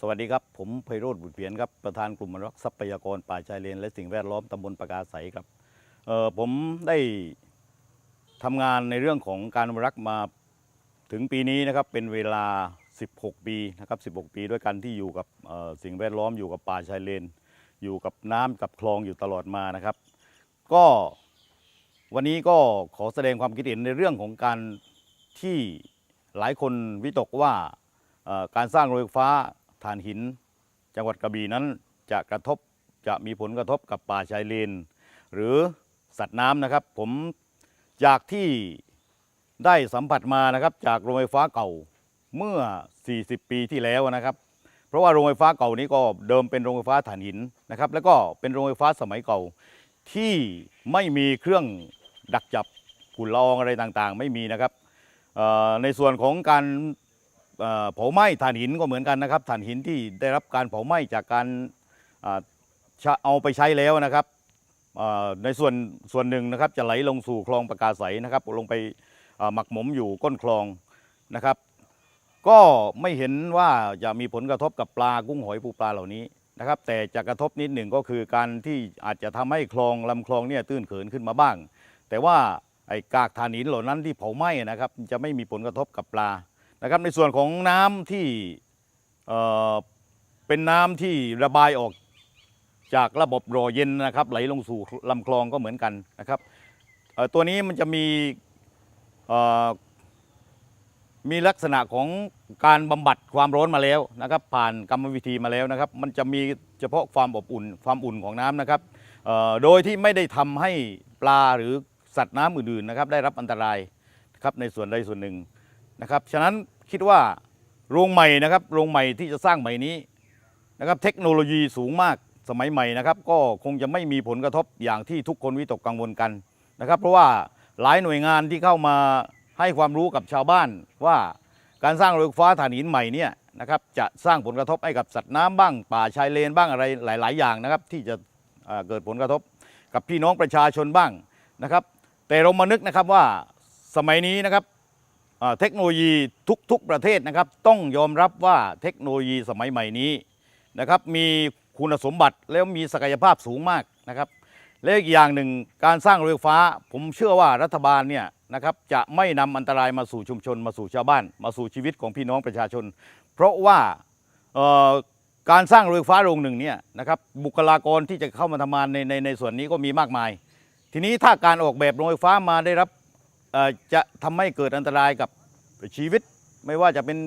สวัสดีครับ ผมไพโรธบุตรเพียนครับ ประธานกลุ่มอนุรักษ์ทรัพยากรป่าชายเลน และสิ่งแวดล้อมตำบลปากาใสครับเอ่อผมได้ทำงานในเรื่องของการอนุรักษ์มาถึงปีนี้นะครับเป็นเวลา 16 ปีนะครับ 16 ปีด้วยกันที่อยู่กับสิ่งแวดล้อมอยู่กับป่าชายเลน อยู่กับน้ำกับคลองอยู่ตลอดมานะครับ ก็วันนี้ก็ขอแสดงความคิดเห็นในเรื่องของการที่หลายคนวิตกว่าการสร้างโรงไฟฟ้า ถ่านหิน จังหวัดกระบี่นั้นจะกระทบจะมีผลกระทบกับป่าชายเลน หรือสัตว์น้ำนะครับ ผมจากที่ได้สัมผัสมานะครับ จากโรงไฟฟ้าเก่าเมื่อ 40 ปีที่แล้วนะครับ เพราะว่าโรงไฟฟ้าเก่านี้ก็เดิมเป็นโรงไฟฟ้าถ่านหินนะครับ แล้วก็เป็นโรงไฟฟ้าสมัยเก่าที่ไม่มีเครื่องดักจับฝุ่นละอองอะไรต่างๆ ไม่มีนะครับในส่วนของการ เผาไหม้ถ่านหินก็เหมือนกันนะครับถ่านหินที่ได้รับการเผาไหม้จากการเอาไปใช้แล้วนะครับในส่วนส่วนหนึ่งนะครับจะไหลลงสู่คลองประกาใสนะครับ ลงไปหมักหมมอยู่ก้นคลองนะครับ ก็ไม่เห็นว่าจะมีผลกระทบกับปลากุ้งหอยปูปลาเหล่านี้นะครับ แต่จะกระทบนิดหนึ่งก็คือการที่อาจจะทำให้คลองลำคลองเนี่ยตื้นเขินขึ้นมาบ้าง แต่ว่าไอ้กากถ่านหินเหล่านั้นที่เผาไหม้นะครับ จะไม่มีผลกระทบกับปลา นะครับในส่วนของน้ำที่เป็นน้ำที่ระบายออกจากระบบรอเย็นนะครับ ไหลลงสู่ลำคลองก็เหมือนกันนะครับตัวนี้มันจะมีมีลักษณะของการบำบัดความร้อนมาแล้วนะครับ ผ่านกรรมวิธีมาแล้วนะครับ มันจะมีเฉพาะความอบอุ่นความอุ่นของน้ำนะครับโดยที่ไม่ได้ทำให้ปลาหรือสัตว์น้ำอื่นๆนะครับ ได้รับอันตรายครับในส่วนใดส่วนหนึ่งนะครับฉะนั้น คิดว่าโรงใหม่นะครับโรงใหม่ที่จะสร้างใหม่นี้นะครับเทคโนโลยีสูงมากสมัยใหม่นะครับก็คงจะไม่มีผลกระทบอย่างที่ทุกคนวิตกกังวลกันนะครับ เพราะว่าหลายหน่วยงานที่เข้ามาให้ความรู้กับชาวบ้านว่าการสร้างโรงไฟฟ้าถ่านหินใหม่เนี่ยนะครับจะสร้างผลกระทบให้กับสัตว์น้ำบ้าง ป่าชายเลนบ้างอะไรหลาย ๆ อย่างนะครับ ที่จะเกิดผลกระทบกับพี่น้องประชาชนบ้างนะครับ แต่เรามานึกนะครับว่าสมัยนี้นะครับ เทคโนโลยีทุกๆประเทศนะครับต้องยอมรับว่าเทคโนโลยีสมัยใหม่นี้นะครับมีคุณสมบัติแล้วมีศักยภาพสูงมากนะครับและอีกอย่างหนึ่งการสร้างโรงไฟฟ้า ผมเชื่อว่ารัฐบาลเนี่ยนะครับจะไม่นำอันตรายมาสู่ชุมชน มาสู่ชาวบ้าน มาสู่ชีวิตของพี่น้องประชาชน เพราะว่าการสร้างโรงไฟฟ้าโรงหนึ่งเนี่ยนะครับบุคลากรที่จะเข้ามาทำงานในในในส่วนนี้ก็มีมากมาย ทีนี้ถ้าการออกแบบโรงไฟฟ้ามาได้รับ จะทำให้เกิดอันตรายกับชีวิต ไม่ว่าจะเป็น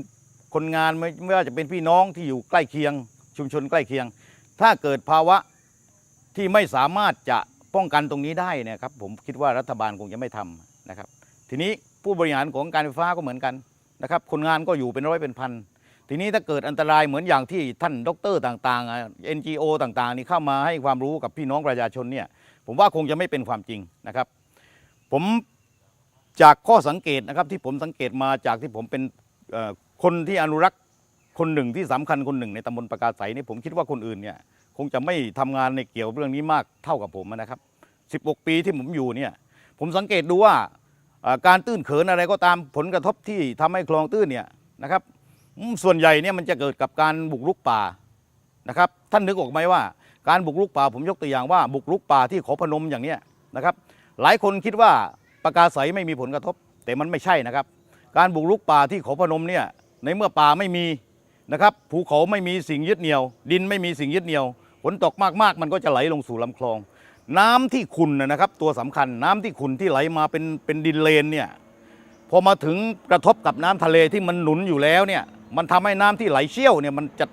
คนงานไม่ไม่ว่าจะเป็นพี่น้องที่อยู่ใกล้เคียง ชุมชนใกล้เคียง ถ้าเกิดภาวะที่ไม่สามารถจะป้องกันตรงนี้ได้นี่ยครับ ผมคิดว่ารัฐบาลคงจะไม่ทำนะครับ ทีนี้ผู้บริหารของการไฟฟ้าก็เหมือนกันนะครับคนงานก็อยู่เป็นร้อยเป็นพันทีนี้ถ้าเกิดอันตรายเหมือนอย่างที่ท่านด็อกเตอร์ต่างๆ NGO ต่างๆ นี่เข้ามาให้ความรู้กับพี่น้องประชาชนเนี่ยผมว่าคงจะไม่เป็นความจริงนะครับ ผม จากข้อสังเกตนะครับที่ผมสังเกตมาจากที่ผมเป็นคนที่อนุรักษ์คนหนึ่งที่สำคัญคนหนึ่งในตำบลประกาศใสนี่ผมคิดว่าคนอื่นเนี่ยคงจะไม่ทำงานในเกี่ยวกับเรื่องนี้มากเท่ากับผมนะครับ16 ปีที่ผมอยู่เนี่ยผมสังเกตดูว่าการตื้นเขินอะไรก็ตามผลกระทบที่ทำให้คลองตื้นเนี่ยนะครับ ส่วนใหญ่เนี่ยมันจะเกิดกับการบุกรุกป่านะครับ ท่านนึกออกไหมว่า การบุกรุกป่าผมยกตัวอย่างว่าบุกรุกป่าที่ขาพนมอย่างเนี้ยนะครับ หลายคนคิดว่า ประกาใสไม่มีผลกระทบ แต่มันไม่ใช่นะครับ การบุกรุกป่าที่เขาพนมเนี่ยในเมื่อป่าไม่มีนะครับภูเขาไม่มีสิ่งยึดเหนี่ยว ดินไม่มีสิ่งยึดเหนี่ยวฝนตกมากๆ มันก็จะไหลลงสู่ลำคลอง น้ำที่ขุ่นนะครับ ตัวสำคัญน้ำที่ขุ่นที่ไหลมาเป็นเป็นดินเลนเนี่ยพอมาถึงกระทบกับน้ำทะเลที่มันหนุนอยู่แล้วเนี่ยมันทำให้น้ำที่ไหลเชี่ยวเนี่ยมันจะ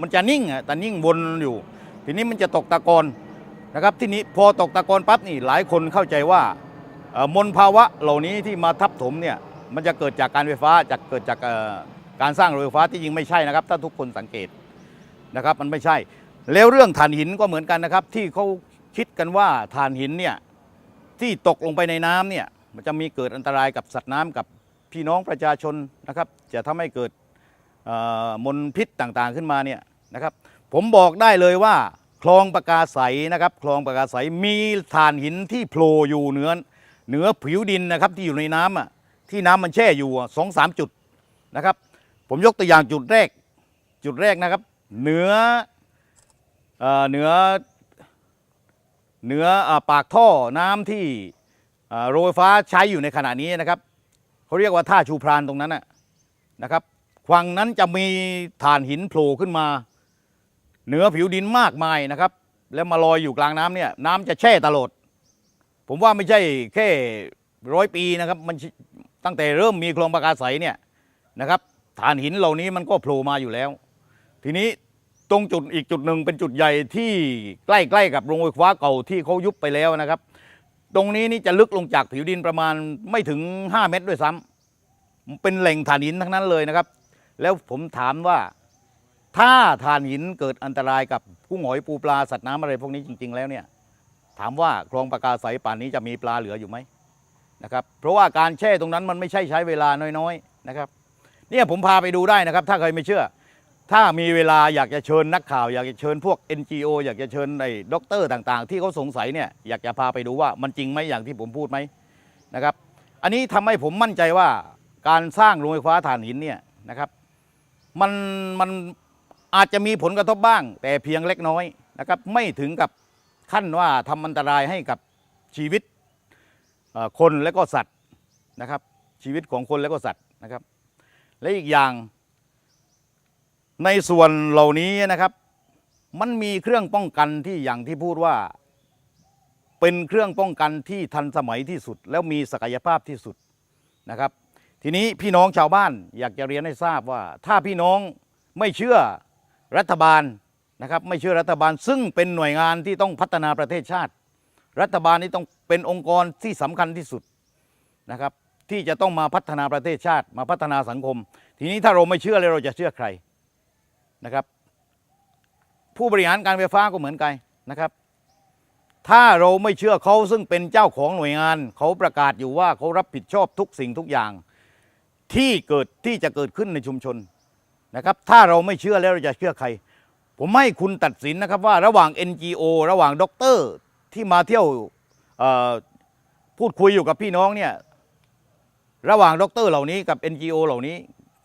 มันจะนิ่งอะแต่นิ่งวนอยู่ ทีนี้มันจะตกตะกอนนะครับที่นี้พอตกตะกอนปั๊บนี่หลายคนเข้าใจว่า มลภาวะเหล่านี้ที่มาทับถมเนี่ยมันจะเกิดจากการไฟฟ้าจากเกิดจากการสร้างโรงไฟฟ้าที่จริงไม่ใช่นะครับ ถ้าทุกคนสังเกตนะครับมันไม่ใช่ แล้วเรื่องถ่านหินก็เหมือนกันนะครับ ที่เขาคิดกันว่าถ่านหินเนี่ยที่ตกลงไปในน้ำเนี่ยมันจะมีเกิดอันตรายกับสัตว์น้ำกับพี่น้องประชาชนนะครับจะทำให้เกิดมลพิษต่างๆขึ้นมาเนี่ยนะครับ ผมบอกได้เลยว่าคลองประกาใสนะครับ คลองประกาใสมีถ่านหินที่โผล่อยู่เหนือ เหนือผิวดินนะครับที่อยู่ในน้ำอะที่น้ำมันแช่อยู่อะสองสามจุดนะครับ ผมยกตัวอย่างจุดแรก จุดแรกนะครับ เหนือเหนือเหนือปากท่อน้ำที่โรงไฟฟ้าใช้อยู่ในขณะนี้นะครับเขาเรียกว่าท่าชูพรานตรงนั้นนะนะครับฝั่งนั้นจะมีฐานหินโผล่ขึ้นมา เหนือผิวดินมากมายนะครับ แล้วมาลอยอยู่กลางน้ำเนี่ยน้ำจะแช่ตลอด ผมว่าไม่ใช่แค่ร้อยปีนะครับมันตั้งแต่เริ่มมีคลองปากาใสเนี่ยนะครับฐานหินเหล่านี้มันก็โผล่มาอยู่แล้ว ทีนี้ตรงจุดอีกจุดหนึ่งเป็นจุดใหญ่ที่ใกล้ๆกับโรงไฟฟ้าเก่าที่เขายุบไปแล้วนะครับ ตรงนี้นี่จะลึกลงจากผิวดินประมาณไม่ถึง 5 เมตรด้วยซ้ำเป็นแหล่งถ่านหินทั้งนั้นเลยนะครับ แล้วผมถามว่าถ้าถ่านหินเกิดอันตรายกับกุ้งหอยปูปลาสัตว์น้ำอะไรพวกนี้จริง ๆ แล้วเนี่ย ถามว่าคลองปากาใสป่านนี้จะมีปลาเหลืออยู่ไหมนะครับเพราะว่าการแช่ตรงนั้นมันไม่ใช่ใช้เวลาน้อยๆนะครับเนี่ยผมพาไปดูได้นะครับ ถ้าใครไม่เชื่อ ถ้ามีเวลาอยากจะเชิญนักข่าว อยากจะเชิญพวก NGO อยากจะเชิญไอ้ด็อกเตอร์ต่างๆ ที่เขาสงสัยเนี่ยอยากจะพาไปดูว่ามันจริงไหมอย่างที่ผมพูดไหมนะครับ อันนี้ทำให้ผมมั่นใจว่าการสร้างโรงไฟฟ้าถ่านหินเนี่ยนะครับมันมันอาจจะมีผลกระทบบ้าง แต่เพียงเล็กน้อยนะครับไม่ถึงกับ ขั้นว่าทำอันตรายให้กับชีวิตคนและก็สัตว์นะครับ ชีวิตของคนและก็สัตว์นะครับ และอีกอย่าง ในส่วนเหล่านี้นะครับ มันมีเครื่องป้องกันที่อย่างที่พูดว่า เป็นเครื่องป้องกันที่ทันสมัยที่สุด แล้วมีศักยภาพที่สุดนะครับ ทีนี้พี่น้องชาวบ้านอยากจะเรียนให้ทราบว่า ถ้าพี่น้องไม่เชื่อรัฐบาล นะครับไม่เชื่อรัฐบาลซึ่งเป็นหน่วยงานที่ต้องพัฒนาประเทศชาติ รัฐบาลนี้ต้องเป็นองค์กรที่สำคัญที่สุดนะครับที่จะต้องมาพัฒนาประเทศชาติ มาพัฒนาสังคม ทีนี้ถ้าเราไม่เชื่อเลยเราจะเชื่อใครนะครับ ผู้บริหารการไฟฟ้าก็เหมือนกันนะครับ ถ้าเราไม่เชื่อเขาซึ่งเป็นเจ้าของหน่วยงาน เขาประกาศอยู่ว่าเขารับผิดชอบทุกสิ่งทุกอย่างที่เกิดที่จะเกิดขึ้นในชุมชนนะครับ ถ้าเราไม่เชื่อแล้วเราจะเชื่อใคร ผมให้คุณตัดสินนะครับว่าระหว่าง NGO ระหว่างด็อกเตอร์ที่มาเที่ยวพูดคุยอยู่กับพี่น้องเนี่ยระหว่างด็อกเตอร์เหล่านี้กับ NGO เหล่านี้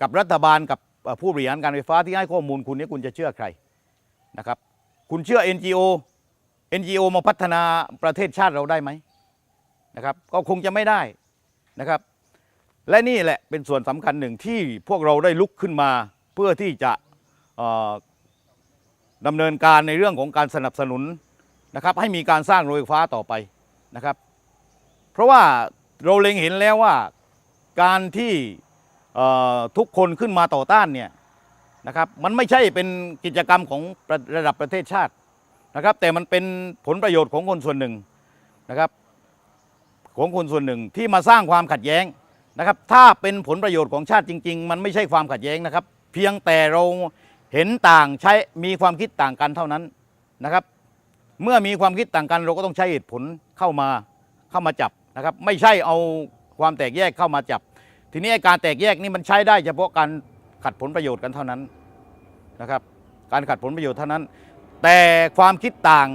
กับรัฐบาลกับผู้บริหารการไฟฟ้าที่ให้ข้อมูลคุณเนี่ยคุณจะเชื่อใครนะครับ คุณเชื่อ NGO NGO มาพัฒนาประเทศชาติเราได้ไหมนะครับ ก็คงจะไม่ได้นะครับ และนี่แหละเป็นส่วนสำคัญหนึ่งที่พวกเราได้ลุกขึ้นมาเพื่อที่จะ ดำเนินการในเรื่องของการสนับสนุนนะครับ ให้มีการสร้างโรงไฟฟ้าต่อไปนะครับ เพราะว่าเราเล็งเห็นแล้วว่าการที่ทุกคนขึ้นมาต่อต้านเนี่ยนะครับมันไม่ใช่เป็นกิจกรรมของระระดับประเทศชาตินะครับ แต่มันเป็นผลประโยชน์ของคนส่วนหนึ่งนะครับ ของคนส่วนหนึ่งที่มาสร้างความขัดแย้งนะครับ ถ้าเป็นผลประโยชน์ของชาติจริง ๆ มันไม่ใช่ความขัดแย้งนะครับ เพียงแต่เรา เห็นต่างใช้มีความคิดต่างกันเท่านั้นนะครับ เมื่อมีความคิดต่างกันเราก็ต้องใช้เหตุผลเข้ามาเข้ามาจับนะครับ ไม่ใช่เอาความแตกแยกเข้ามาจับ ทีนี้การแตกแยกนี่มันใช้ได้เฉพาะการขัดผลประโยชน์กันเท่านั้นนะครับ การขัดผลประโยชน์เท่านั้น แต่ความคิดต่าง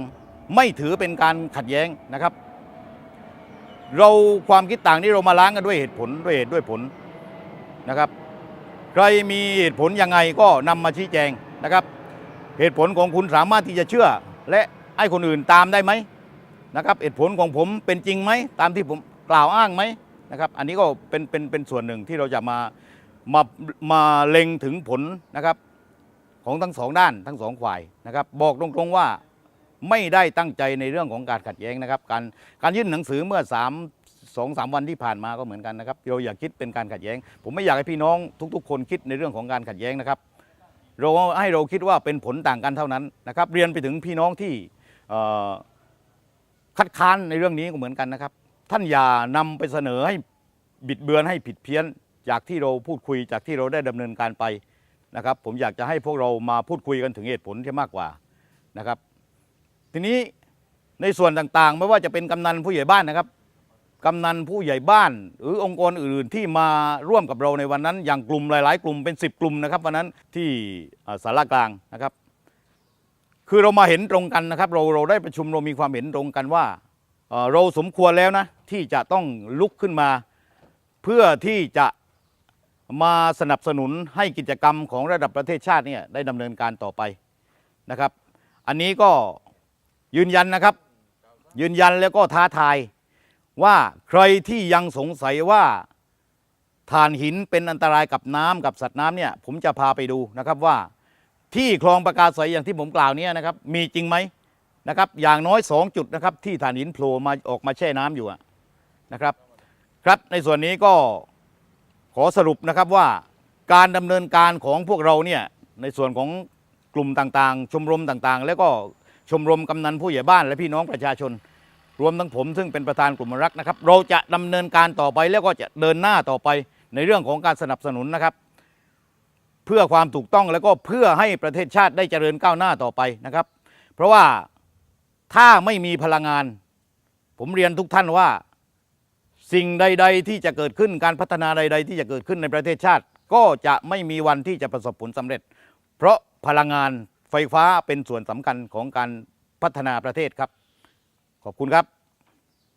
ไม่ถือเป็นการขัดแย้งนะครับ เราความคิดต่างนี้เรามาล้างกันด้วยเหตุผลด้วยเหตุด้วยผลนะครับ ใครมีเหตุผลยังไงก็นำมาชี้แจงนะครับ เหตุผลของคุณสามารถที่จะเชื่อ และให้คนอื่นตามได้ไหมนะครับเหตุผลของผมเป็นจริงไหมตามที่ผมกล่าวอ้างไหมนะครับ อันนี้ก็เป็นเป็นเป็นส่วนหนึ่งที่เราจะมามามาเล็งถึงผลนะครับของทั้งสองด้านทั้งสองฝ่ายนะครับ บอกตรงๆว่าไม่ได้ตั้งใจในเรื่องของการขัดแย้งนะครับ การการยื่นหนังสือเมื่อ3 2 3วันที่ผ่านมาก็เหมือนกันนะครับเราอย่าคิดเป็นการขัดแย้ง ผมไม่อยากให้พี่น้องทุก ๆ คนคิดในเรื่องของการขัดแย้งนะครับ เราให้เราคิดว่าเป็นผลต่างกันเท่านั้นนะครับเรียนไปถึงพี่น้องที่คัดค้านในเรื่องนี้ก็เหมือนกันนะครับ ท่านอย่านำไปเสนอให้บิดเบือนให้ผิดเพี้ยน จากที่เราพูดคุยจากที่เราได้ดำเนินการไปนะครับ ผมอยากจะให้พวกเรามาพูดคุยกันถึงเหตุผลที่มากกว่านะครับ ทีนี้ในส่วนต่างๆ ไม่ว่าจะเป็นกำนันผู้ใหญ่บ้านนะครับ กำนันผู้ใหญ่บ้าน หรือองค์กรอื่น ๆ ที่มาร่วมกับเราในวันนั้น อย่างกลุ่มหลาย ๆ กลุ่มเป็น 10 กลุ่มนะครับวันนั้นที่อ่าสารกลางนะครับ คือเรามาเห็นตรงกันนะครับ เราเราได้ประชุมเรามีความเห็นตรงกันว่าเอ่อเราสมควรแล้วนะที่จะต้องลุกขึ้นมา เพื่อที่จะมาสนับสนุนให้กิจกรรมของระดับประเทศชาติเนี่ยได้ดำเนินการต่อไปนะครับ อันนี้ก็ยืนยันนะครับ ยืนยันแล้วก็ท้าทาย ว่าใครที่ยังสงสัยว่าถ่านหินเป็นอันตรายกับน้ำกับสัตว์น้ำเนี่ยผมจะพาไปดูนะครับว่า ที่คลองประกาศใสอย่างที่ผมกล่าวเนี้นะครับ มีจริงไหมนะครับอย่างน้อย 2 จุดนะครับ ที่ถ่านหินโผล่มาออกมาแช่น้ำอยู่นะครับ ครับในส่วนนี้ก็ขอสรุปนะครับว่าการดำเนินการของพวกเราเนี่ยในส่วนของกลุ่มต่างๆ ชมรมต่างๆ แล้วก็ชมรมกำนันผู้ใหญ่บ้านและพี่น้องประชาชน รวมทั้งผมซึ่งเป็นประธานกลุ่มรักนะครับ เราจะดำเนินการต่อไปแล้วก็จะเดินหน้าต่อไปในเรื่องของการสนับสนุนนะครับ เพื่อความถูกต้องแล้วก็เพื่อให้ประเทศชาติได้เจริญก้าวหน้าต่อไปนะครับ เพราะว่าถ้าไม่มีพลังงาน ผมเรียนทุกท่านว่า สิ่งใด ๆ ที่จะเกิดขึ้นการพัฒนาใด ๆ ที่จะเกิดขึ้นในประเทศชาติ ก็จะไม่มีวันที่จะประสบผลสำเร็จ เพราะพลังงานไฟฟ้าเป็นส่วนสำคัญของการพัฒนาประเทศครับ ขอบคุณครับ